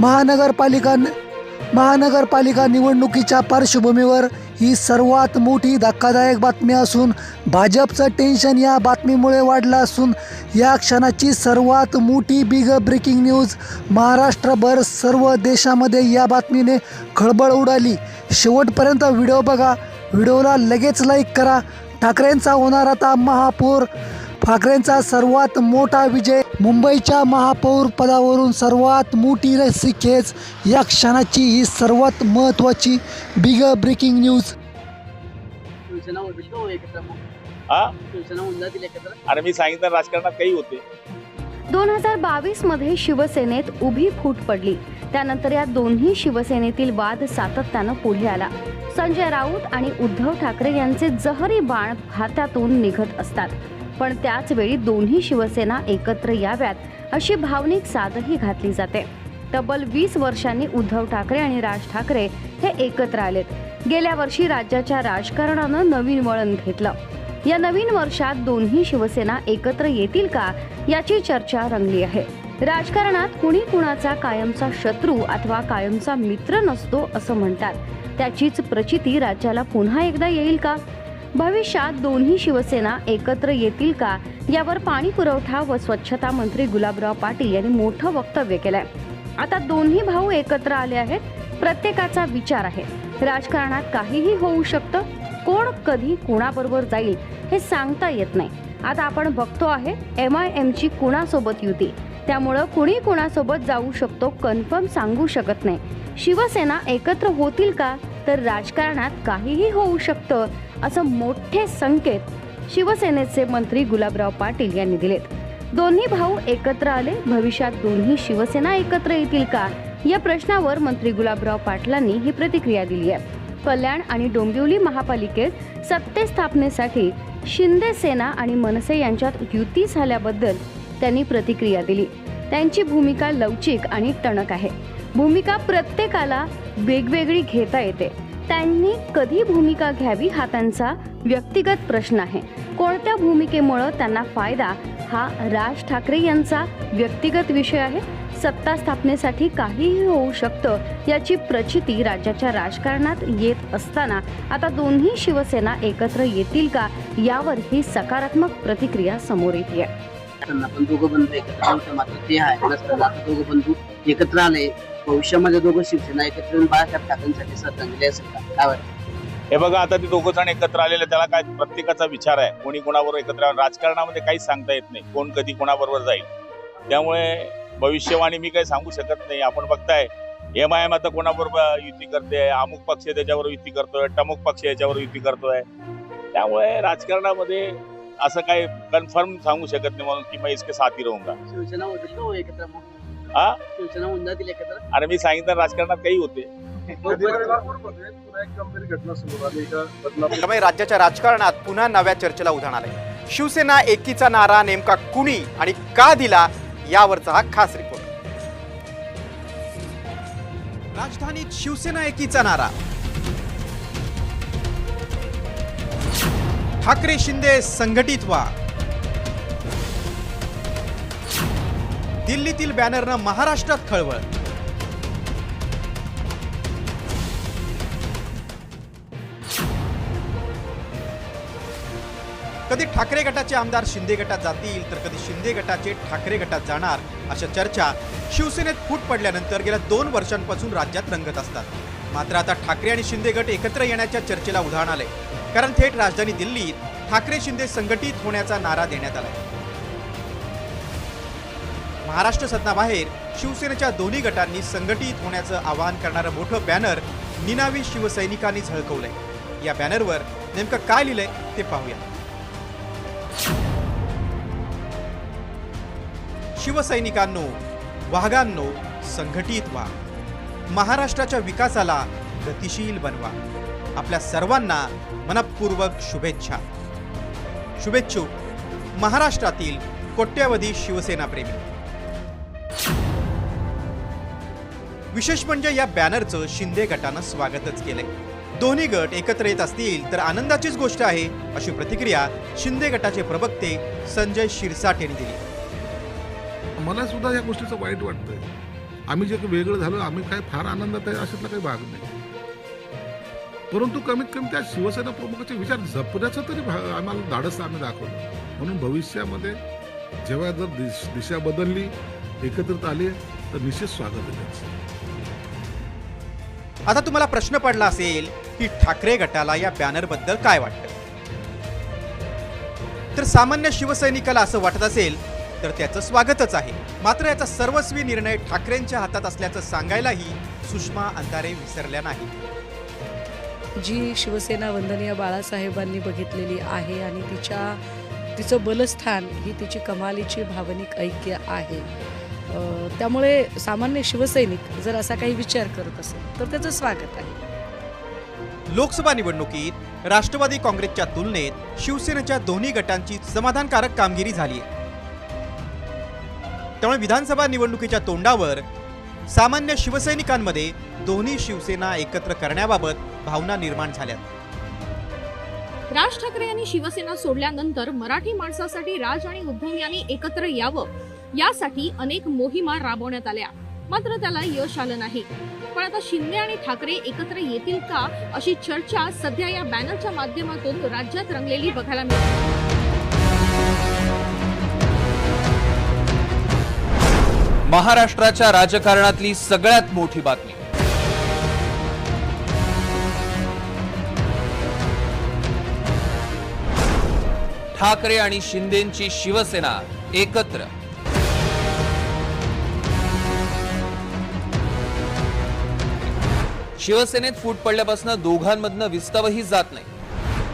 महानगरपालिका महानगरपालिका निवडणुकीच्या पार्श्वभूमीवर ही सर्वात मोठी धक्कादायक बातमी असून भाजपचं टेन्शन या बातमीमुळे वाढलं असून या क्षणाची सर्वात मोठी बिग ब्रेकिंग न्यूज महाराष्ट्रभर सर्व देशामध्ये या बातमीने खळबळ उडाली. शेवटपर्यंत व्हिडिओ बघा. व्हिडिओला लगेच लाईक करा. ठाकरेंचा होणार आता महापौर. ठाकरेंचा सर्वात मोठा विजय मुंबईच्या महापौर पदावरून सर्वात मोठी रस्सी खेच या क्षणाची ही सर्वात महत्त्वाची बिग ब्रेकिंग न्यूज. हो आणि मी सांगितलं राजकारणात काही होते. दोन हजार बावीसमध्ये शिवसेनेत उभी फूट पडली. त्यानंतर या दोन्ही शिवसेनेतील वाद सातत्यानं पुढे आला. संजय राऊत आणि उद्धव ठाकरे यांचे जहरी बाण हातातून निघत असतात. पण त्याच वेळी दोन्ही शिवसेना एकत्र याव्यात अशी भावनिक साधही घातली जाते. तब्बल वीस वर्षांनी उद्धव ठाकरे आणि राज ठाकरे हे एकत्र आलेत. गेल्या वर्षी राज्याच्या राजकारणानं नवीन वळण घेतलं. या नवीन वर्षात दोन्ही शिवसेना एकत्र येतील का याची चर्चा रंगली आहे. राजकारणात कुणी कुणाचा कायमचा शत्रू अथवा कायमचा मित्र नसतो असं म्हणतात. त्याचीच प्रचिती राज्याला पुन्हा एकदा येईल का? भविष्यात दोन्ही शिवसेना एकत्र येतील का? यावर पाणी पुरवठा व स्वच्छता मंत्री गुलाबराव पाटील यांनी मोठं वक्तव्य केलंय. आता दोन्ही भाऊ एकत्र आले आहेत. प्रत्येकाचा विचार आहे. राजकारणात काहीही होऊ शकतं. कोण कधी कुणाबरोबर जाईल हे सांगता येत नाही. आता आपण बघतो आहे एम आय एमची कुणासोबत युती. त्यामुळं कुणी कुणासोबत जाऊ शकतो कन्फर्म सांगू शकत नाही. शिवसेना एकत्र होतील का? तर राजकारणात काहीही होऊ शकतं असं मोठे संकेत शिवसेनेचे मंत्री गुलाबराव पाटील यांनी दिलेत. दोन्ही भाऊ एकत्र आले भविष्यात दोन्ही शिवसेना एकत्र येतील का? या प्रश्नावर मंत्री गुलाबराव पाटलांनी ही प्रतिक्रिया दिली आहे. कल्याण आणि डोंबिवली महापालिकेत सत्ते स्थापनेसाठी शिंदे सेना आणि मनसे यांच्यात युती झाल्याबद्दल त्यांनी प्रतिक्रिया दिली. त्यांची भूमिका लवचिक आणि टणक आहे. भूमिका प्रत्येकाला वेगवेगळी घेता येते. त्यांनी कधी भूमिका घ्यावी हा त्यांचा व्यक्तिगत प्रश्न आहे. कोणत्या भूमिकेमुळं त्यांना फायदा हा राज ठाकरे यांचा व्यक्तिगत विषय आहे. सत्ता स्थापनेसाठी काहीही होऊ शकतं याची प्रचिती राज्याच्या राजकारणात येत असताना आता दोन्ही शिवसेना एकत्र येतील का यावर ही सकारात्मक प्रतिक्रिया समोर येते. आहे. एकत्र आले भविष्यामध्ये दोघं शिवसेना एकत्र येऊन बाळासाहेब ठाकरेंसाठी श्रद्धांजली असेल का? काय वाटतं? हे बघा आता ते दोघं जण एकत्र आलेले त्याला काय प्रत्येकाचा विचार आहे. कोणी कोणाबरोबर एकत्र. राजकारणामध्ये काहीच सांगता येत नाही. कोण कधी कोणाबरोबर जाईल? त्यामुळे भविष्यवाणी मी काही सांगू शकत नाही. आपण बघताय एम आय एम आता कोणाबरोबर युती करते? अमुक पक्ष त्याच्यावर युती करतोय टमुक पक्ष याच्यावर युती करतोय. त्यामुळे राजकारणामध्ये असं काही कन्फर्म सांगू शकत नाही म्हणून की मी इसके साथी राहूंगा शिवसेना हो एकत्र मग? हा? शिवसेना होऊन जातील एकत्र आणि मी सांगितलं राजकारणात काही होते. त्यामुळे राज्याच्या राजकारणात पुन्हा नव्या चर्चेला उधाण आलंय. शिवसेना एकीचा नारा नेमका कुणी आणि का दिला यावरचा हा खास रिपोर्ट. राजधानीत शिवसेना एकीचा नारा. ठाकरे शिंदे संघटित व्हा. दिल्लीतील बॅनरनं महाराष्ट्रात खळबळ. कधी ठाकरे गटाचे आमदार शिंदे गटात जातील तर कधी शिंदे गटाचे ठाकरे गटात जाणार अशा चर्चा शिवसेनेत फूट पडल्यानंतर गेल्या दोन वर्षांपासून राज्यात रंगत असतात. मात्र आता ठाकरे आणि शिंदे गट एकत्र येण्याच्या चर्चेला उधाण आलंय. कारण थेट राजधानी दिल्लीत ठाकरे शिंदे संघटित होण्याचा नारा देण्यात आलाय. महाराष्ट्र सदनाबाहेर शिवसेनेच्या दोन्ही गटांनी संघटित होण्याचं आवाहन करणारं मोठं बॅनर निनावी शिवसैनिकांनी झळकवलंय. या बॅनरवर नेमकं काय लिहिलंय ते पाहूया. शिवसैनिकांनो वाघांनो संघटित व्हा. महाराष्ट्राच्या विकासाला गतिशील बनवा. आपल्या सर्वांना मनपूर्वक शुभेच्छा. शुभेच्छुक. महाराष्ट्रातील कोट्यवधी शिवसेना प्रेमी विशेष म्हणजे या बॅनरचं शिंदे गटानं स्वागतच केलंय. दोन्ही गट एकत्र येत असतील तर आनंदाचीच गोष्ट आहे अशी प्रतिक्रिया शिंदे गटाचे प्रवक्ते संजय शिरसाट यांनी दिली. मला सुद्धा या गोष्टीचं वाईट वाटतंय. आम्ही जे वेगळं झालो आम्ही काय फार आनंदात आहे अशातला काही भाग नाही. परंतु कमीत कमी त्या शिवसेना प्रमुखाचे विचार जपण्याचं तरी आम्हाला धाडस आम्ही दाखवलं. म्हणून भविष्यामध्ये जेव्हा जर दिश दिशा बदलली एकत्रित आले तर निश्चित स्वागत आहे आता तुम्हाला प्रश्न पडला असेल की ठाकरे गटाला या बॅनरबद्दल काय वाटतं? तर सामान्य शिवसैनिकाला असं वाटत असेल तर त्याचं स्वागतच आहे. मात्र याचा सर्वस्वी निर्णय ठाकरेंच्या हातात असल्याचं सांगायलाही सुषमा अंधारे विसरल्या नाही जी शिवसेना वंदनीय बाळासाहेबांनी बघितलेली आहे आणि तिच्या तिचं बलस्थान ही तिची कमालीची भावनिक ऐक्य आहे. त्यामुळे सामान्य शिवसैनिक जर असा काही विचार करत असेल तर त्याचं स्वागत आहे. लोकसभा निवडणुकीत राष्ट्रवादी काँग्रेसच्या तुलनेत शिवसेनेच्या दोन्ही गटांची समाधानकारक कामगिरी झाली आहे. त्यामुळे विधानसभा निवडणुकीच्या तोंडावर सामान्य शिवसैनिकांमध्ये दोन्ही शिवसेना एकत्र करण्याबाबत भावना निर्माण झाल्यात. राज ठाकरे यांनी शिवसेना सोडल्यानंतर मराठी माणसासाठी राज आणि उद्धव यांनी एकत्र यावं यासाठी अनेक मोहिमा राबवण्यात आल्या. मात्र त्याला यश आलं नाही. पण आता शिंदे आणि ठाकरे एकत्र येतील का अशी चर्चा सध्या या बॅनरच्या माध्यमातून राज्यात रंगलेली बघायला मिळते. महाराष्ट्राच्या राजकारणातली सगळ्यात मोठी बातमी. ठाकरे आणि शिंदेची शिवसेना एकत्र. शिवसेनेत फूट पडल्यापासून दोघांमधनं विस्तवही जात नाही.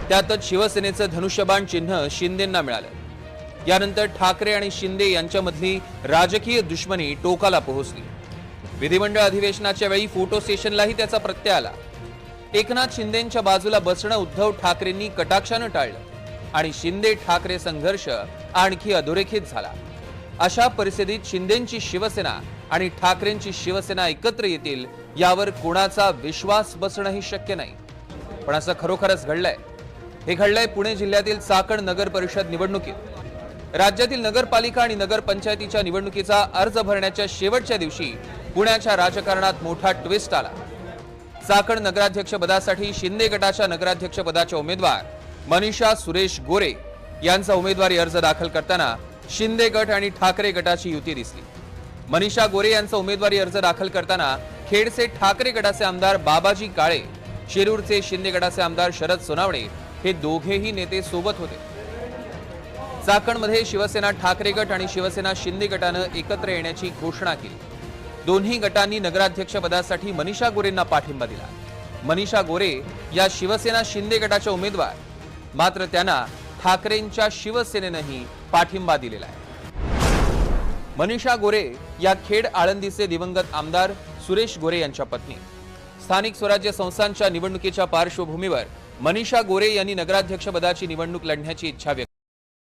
त्यातच शिवसेनेचं धनुष्यबाण चिन्ह शिंदेंना मिळालं. यानंतर ठाकरे आणि शिंदे यांच्यामधली राजकीय दुश्मनी टोकाला पोहोचली. विधिमंडळ अधिवेशनाच्या वेळी फोटो सेशनलाही त्याचा प्रत्यय आला. एकनाथ शिंदेंच्या बाजूला बसणं उद्धव ठाकरेंनी कटाक्षानं टाळलं आणि शिंदे ठाकरे संघर्ष आणखी अधोरेखित झाला. अशा परिस्थितीत शिंदेची शिवसेना आणि ठाकरेंची शिवसेना एकत्र येतील यावर कोणाचा विश्वास बसणंही शक्य नाही. पण असं खरोखरच घडलंय. हे घडलंय पुणे जिल्ह्यातील चाकण नगर परिषद निवडणुकीत. राज्यातील नगरपालिका आणि नगरपंचायतीच्या निवडणुकीचा अर्ज भरण्याच्या शेवटच्या दिवशी पुण्याच्या राजकारणात मोठा ट्विस्ट आला. चाकण नगराध्यक्ष पदासाठी शिंदे गटाच्या नगराध्यक्ष पदाच्या उमेदवार मनीषा सुरेश गोरे यांचा उमेदवारी अर्ज दाखल करताना शिंदे गट आणि ठाकरे गटाची युती दिसली. मनीषा गोरे यांचा उमेदवारी अर्ज दाखल करताना खेडचे ठाकरे गटाचे आमदार बाबाजी काळे शिरूरचे शिंदे गटाचे आमदार शरद सोनावणे हे दोघेही नेते सोबत होते. चाकणमध्ये शिवसेना ठाकरे गट आणि शिवसेना शिंदे गटानं एकत्र येण्याची घोषणा केली. दोन्ही गटांनी नगराध्यक्ष पदासाठी मनीषा गोरेंना पाठिंबा दिला. मनीषा गोरे या शिवसेना शिंदे गटाच्या उमेदवार. मात्र त्यांना ठाकरेंच्या शिवसेनेनंही पाठिंबा दिलेला आहे. मनीषा गोरे या खेड आळंदीचे दिवंगत आमदार सुरेश गोरे यांच्या पत्नी. स्थानिक स्वराज्य संस्थांच्या निवडणुकीच्या पार्श्वभूमीवर मनीषा गोरे यांनी नगराध्यक्षपदाची निवडणूक लढण्याची इच्छा व्यक्त